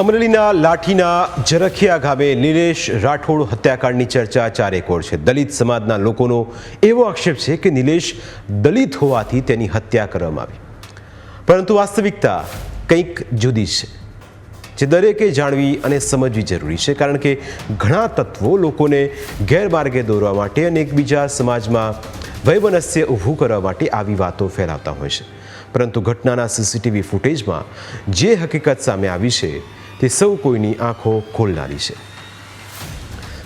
અમરેલીના લાઠીના જરખિયા ગામે નિલેશ રાઠોડ હત્યાકાંડની ચર્ચા ચારેકોર છે. દલિત સમાજના લોકોનો એવો આક્ષેપ છે કે નિલેશ દલિત હોવાથી તેની હત્યા કરવામાં આવી. પરંતુ વાસ્તવિકતા કંઈક જુદી છે, જે દરેકે જાણવી અને સમજવી જરૂરી છે, કારણ કે ઘણા તત્વો લોકોને ગેરમાર્ગે દોરવા માટે અને એકબીજા સમાજમાં વૈમનસ્ય ઊભું કરવા માટે આવી વાતો ફેલાવતા હોય છે. પરંતુ ઘટનાના સીસીટીવી ફૂટેજમાં જે હકીકત સામે આવી છે તે સૌ કોઈની આંખો ખોલનારી છે.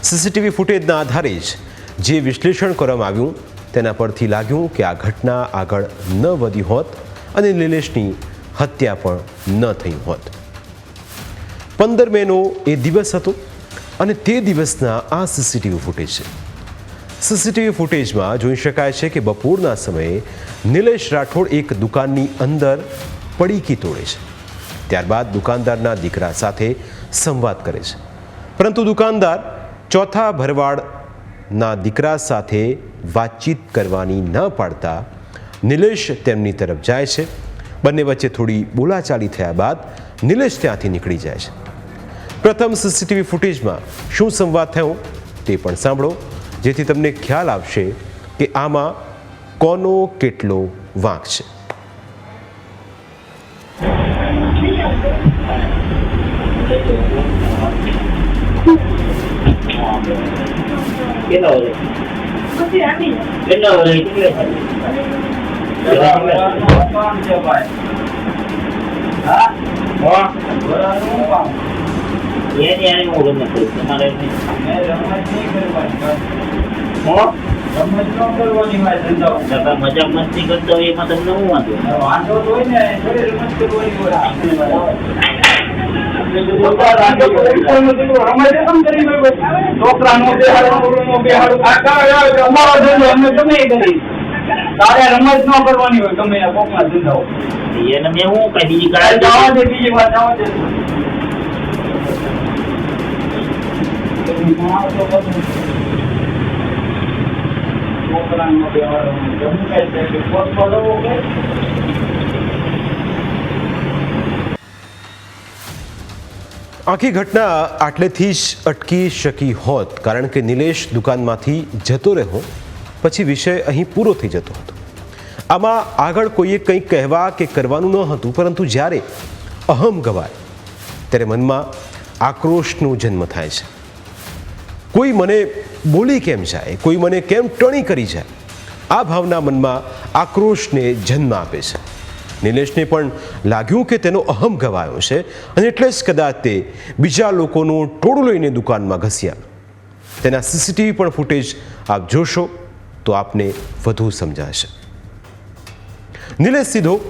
સીસીટીવી ફૂટેજના આધારે જ જે વિશ્લેષણ કરવામાં આવ્યું, તેના પરથી લાગ્યું કે આ ઘટના આગળ ન વધી હોત અને નિલેશની હત્યા પણ ન થઈ હોત. પંદર મેનો એ દિવસ હતો અને તે દિવસના આ સીસીટીવી ફૂટેજ છે. સીસીટીવી ફૂટેજમાં જોઈ શકાય છે કે બપોરના સમયે નિલેશ રાઠોડ એક દુકાનની અંદર પડીકી તોડે છે. ત્યારબાદ દુકાનદારના દીકરા સાથે સંવાદ કરે છે. પરંતુ દુકાનદાર ચોથા ભરવાડના દીકરા સાથે વાતચીત કરવાની ન પાડતા નિલેશ તેમની તરફ જાય છે. બંને વચ્ચે થોડી બોલાચાલી થયા બાદ નિલેશ ત્યાંથી નીકળી જાય છે. પ્રથમ સીસીટીવી ફૂટેજમાં શું સંવાદ થયો તે પણ સાંભળો, જેથી તમને ખ્યાલ આવશે કે આમાં કોનો કેટલો વાંક છે. cái nồi này cái nồi này cũng được. Được không con chưa vậy hả? Có cái không nhé nhé cái lên mặt được mà lên đi. Một. મજાક મસ્તી કરતા હોય એમાં તમને હું વાંધો તારે રમત કરવાની હોય ગમે કોકના ધંધાઓ એને મેં હું કઈ બીજી તારે જવા દે બીજી વાત જવા દે આખી ઘટના આટલેથી જ અટકી શકી હોત, કારણ કે નિલેશ દુકાનમાંથી જતો રહ્યો, પછી વિષય અહીં પૂરો થઈ જતો હતો. આમાં આગળ કોઈએ કંઈક કહેવા કે કરવાનું ન હતું, પરંતુ જ્યારે અહમ ગવાય, ત્યારે મનમાં આક્રોશનો જન્મ થાય છે. કોઈ મને બોલી કેમ જાય, કોઈ મને કેમ ટણી કરી જાય, આ ભાવના મનમાં આક્રોશને જન્મ આપે છે. નિલેશને પણ લાગ્યું કે તેનો અહમ ગવાયો છે અને એટલે જ કદાચ તે બીજા લોકોનું ટોળું લઈને દુકાનમાં ઘસ્યા. તેના સીસીટીવી પણ ફૂટેજ આપ જોશો તો આપને વધુ સમજાશે. નિલેશ સીધો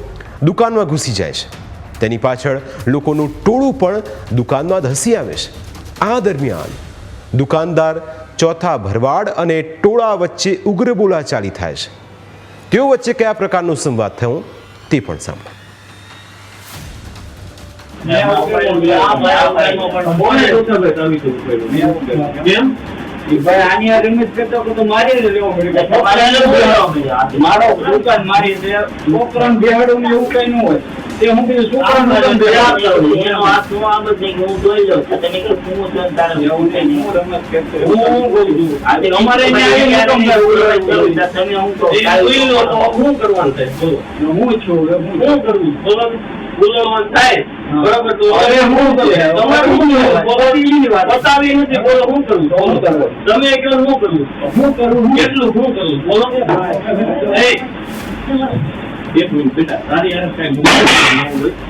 દુકાનમાં ઘૂસી જાય છે. તેની પાછળ લોકોનું ટોળું પણ દુકાનમાં ધસી આવે છે. આ દરમિયાન દુકાનદાર ચોથા ભરવાડ અને ટોળા વચ્ચે ઉગ્ર બોલાચાલી થાય છે. તેઓ વચ્ચે કયા પ્રકારનો સંવાદ થયો તે પણ સાંભળો. મારી દુકાન મારી છે. તે હું કીધું દુકાન બેહાડવું. એનો હું આમ જ નહીં કે હું જોઈ લઉં. તમે કહો હું છું તારે એવું નહીં, હું હું હું બોલું છું. આજે અમારે તમે તમે તમે તમે હું કહો જોઈ લો તો શું કરવાનું બોલો. હું છું હું શું કરવું બોલો બોલવાનું થાય. હા. બરાબર? તો હવે હું શું કરું? તમારે શું? બોલવાની વાત. બતાવી નથી બોલો શું કરું શું કરવું? તમે કહો શું કરવું હું કરું કેટલું? શું કરું બોલો. એ. એક મિનિટ બેટા તારી યાર કાંઈ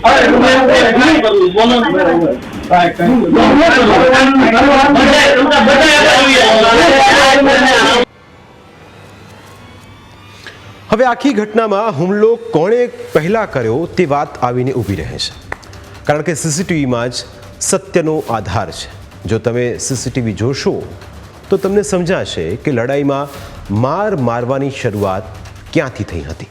અરે, તમે એવું કરવું બોલો. હવે આખી ઘટનામાં હુમલો કોણે પહેલા કર્યો તે વાત આવીને ઊભી રહે છે કારણ કે સીસીટીવીમાં જ સત્યનો આધાર છે જો તમે સીસીટીવી જોશો તો તમને સમજાશે કે લડાઈમાં માર મારવાની શરૂઆત ક્યાંથી થઈ હતી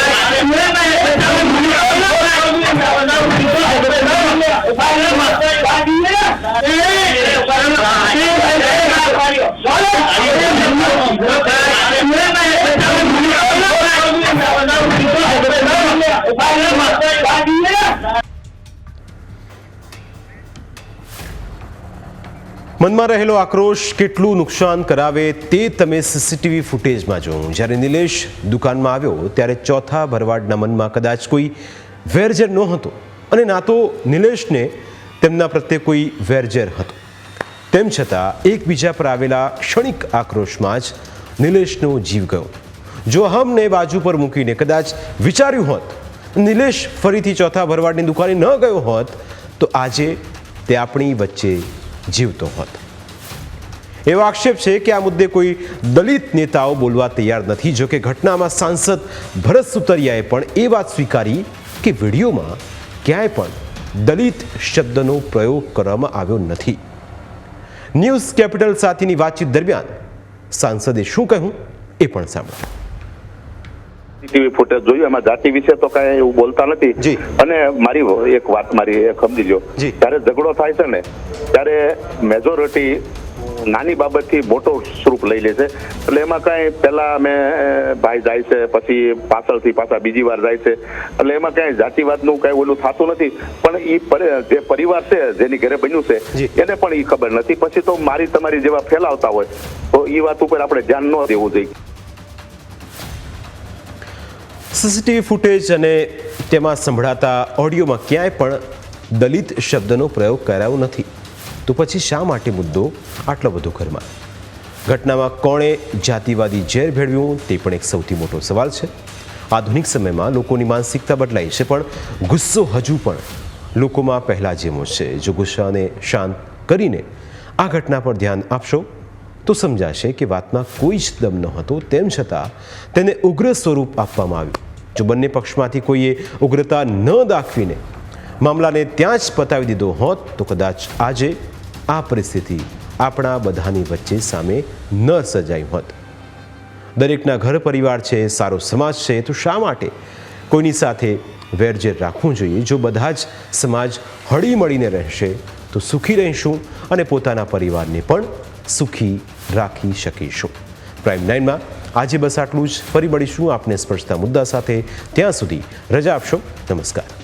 મનમાં રહેલો આક્રોશ કેટલું નુકસાન કરાવે તે તમે સીસીટીવી ફૂટેજમાં જોયું. જ્યારે નિલેશ દુકાનમાં આવ્યો, ત્યારે ચોથા ભરવાડના મનમાં કદાચ કોઈ વેરઝેર નહોતો અને ના તો નિલેશને તેમના પ્રત્યે કોઈ વેરઝેર હતો. તેમ છતાં એકબીજા પર આવેલા ક્ષણિક આક્રોશમાં જ નિલેશનો જીવ ગયો. જો હમને બાજુ પર મૂકીને કદાચ વિચાર્યું હોત, નિલેશ ફરીથી ચોથા ભરવાડની દુકાને ન ગયો હોત, તો આજે તે આપણી વચ્ચે જીવતો હોત. એવો આક્ષેપ છે કે આ મુદ્દે કોઈ દલિત નેતાઓ બોલવા તૈયાર નથી જોકે ઘટનામાં સાંસદ ભરત સુતરિયાએ પણ એ વાત સ્વીકારી કે વિડીયોમાં ક્યાંય પણ દલિત શબ્દનો પ્રયોગ કરવામાં આવ્યો નથી. ન્યૂઝ કેપિટલ સાથેની વાતચીત દરમિયાન સાંસદે શું કહ્યું એ પણ સાંભળ્યું સીસીટીવી ફૂટેજ જોયું એમાં જાતિ વિશે તો કાંઈ એવું બોલતા નથી. અને મારી એક વાત મારી સમજી લો જી. જ્યારે ઝઘડો થાય છે ને ત્યારે મેજોરિટી નાની બાબતથી મોટો સ્વરૂપ લઈ લે છે. એટલે એમાં કાંઈ પહેલા અમે ભાઈ જાય છે પછી પાછળથી પાછા બીજી વાર જાય છે. એટલે એમાં કાંઈ જાતિવાદનું કાંઈ ઓલું થતું નથી. પણ એ જે પરિવાર છે જેની ઘરે બન્યું છે એને પણ એ ખબર નથી. પછી તો મારી તમારી જેવા ફેલાવતા હોય તો એ વાત ઉપર આપણે ધ્યાન ન દેવું જોઈએ. સીસીટીવી ફૂટેજ અને તેમાં સંભળાતા ઓડિયોમાં ક્યાંય પણ દલિત શબ્દનો પ્રયોગ કરાયો નથી. તો પછી શા માટે મુદ્દો આટલો બધો ઘરમાં? ઘટનામાં કોણે જાતિવાદી ઝેર ભેળવ્યું તે પણ એક સૌથી મોટો સવાલ છે. આધુનિક સમયમાં લોકોની માનસિકતા બદલાઈ છે, પણ ગુસ્સો હજુ પણ લોકોમાં પહેલાં જેવો છે. જો ગુસ્સાને શાંત કરીને આ ઘટના પર ધ્યાન આપશો, તો સમજાશે કે વાતમાં કોઈ જ દમ ન હતો. તેમ છતાં તેને ઉગ્ર સ્વરૂપ આપવામાં આવ્યું. જો બંને પક્ષમાંથી કોઈએ ઉગ્રતા ન દાખવીને મામલાને ત્યાં જ પતાવી દીધો હોત તો કદાચ આજે આ પરિસ્થિતિ આપણા બધાની વચ્ચે સામે ન સર્જાઈ હોત. દરેકના ઘર પરિવાર છે, સારો સમાજ છે, તો શા માટે કોઈની સાથે વેરઝેર રાખવું જોઈએ? જો બધા જ સમાજ હળી મળીને રહેશે, તો સુખી રહીશું અને પોતાના પરિવારને પણ સુખી રાખી શકીશું. પ્રાઇમ નાઇનમાં આજે બસ આટલું જ. ફરી મળીશું આપને સ્પર્શતા મુદ્દા સાથે. ત્યાં સુધી રજા આપશો. નમસ્કાર.